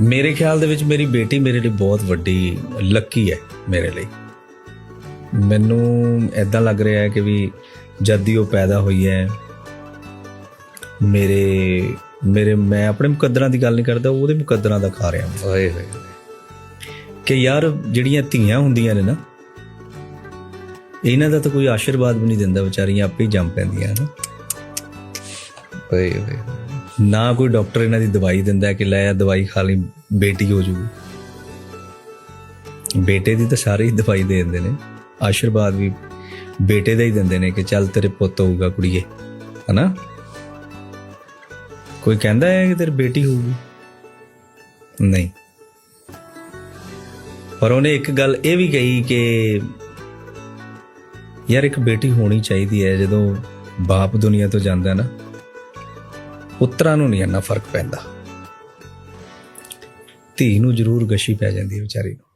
ਮੇਰੇ ਖਿਆਲ ਦੇ ਵਿੱਚ ਮੇਰੀ ਬੇਟੀ ਮੇਰੇ ਲਈ ਬਹੁਤ ਵੱਡੀ ਲੱਕੀ ਹੈ ਮੇਰੇ ਲਈ। ਮੈਨੂੰ ਐਦਾਂ ਲੱਗ ਰਿਹਾ ਹੈ ਕਿ ਵੀ ਜਦ ਦੀ ਉਹ ਪੈਦਾ ਹੋਈ ਹੈ ਮੇਰੇ ਮੇਰੇ ਮੈਂ ਆਪਣੇ ਮੁਕੱਦਰਾਂ ਦੀ ਗੱਲ ਨਹੀਂ ਕਰਦਾ ਉਹਦੇ ਮੁਕੱਦਰਾਂ ਦਾ ਖਾ ਰਿਹਾ ਹਾਂ ਓਏ ਹੋਏ ਕਿ ਯਾਰ ਜਿਹੜੀਆਂ ਧੀਆਂ ਹੁੰਦੀਆਂ ਨੇ ਨਾ ਇਹਨਾਂ ਦਾ ਤਾਂ ਕੋਈ ਆਸ਼ੀਰਵਾਦ ਵੀ ਨਹੀਂ ਦਿੰਦਾ ਵਿਚਾਰੀਆਂ ਆਪੇ ਹੀ ਜੰਮ ਪੈਂਦੀਆਂ ਹਨ ਓਏ ਹੋਏ। ਨਾ ਕੋਈ ਡਾਕਟਰ ਇਹਨਾਂ ਦੀ ਦਵਾਈ ਦਿੰਦਾ ਕਿ ਲੈ ਆ ਦਵਾਈ ਖਾ ਲਈ ਬੇਟੀ ਹੋ ਜੂਗੀ। ਬੇਟੇ ਦੀ ਤਾਂ ਸਾਰੇ ਹੀ ਦਵਾਈ ਦੇ ਦਿੰਦੇ ਨੇ। ਆਸ਼ੀਰਵਾਦ ਵੀ ਬੇਟੇ ਦਾ ਹੀ ਦਿੰਦੇ ਨੇ ਕਿ ਚੱਲ ਤੇਰੇ ਪੁੱਤ ਹੋਊਗਾ ਕੁੜੀਏ, ਹਨਾ? ਕੋਈ ਕਹਿੰਦਾ ਹੈ ਕਿ ਤੇਰੀ ਬੇਟੀ ਹੋਊਗੀ? ਨਹੀਂ। ਪਰ ਉਹਨੇ ਇੱਕ ਗੱਲ ਇਹ ਵੀ ਕਹੀ ਕਿ ਯਾਰ ਇੱਕ ਬੇਟੀ ਹੋਣੀ ਚਾਹੀਦੀ ਹੈ ਜਦੋਂ ਬਾਪ ਦੁਨੀਆ ਤੋਂ ਜਾਂਦਾ ਨਾ ਪੁੱਤਰਾਂ ਨੂੰ ਨਹੀਂ ਇੰਨਾ ਫ਼ਰਕ ਪੈਂਦਾ। ਧੀ ਨੂੰ ਜ਼ਰੂਰ ਗਸ਼ੀ ਪੈ ਜਾਂਦੀ ਹੈ ਵਿਚਾਰੀ ਨੂੰ।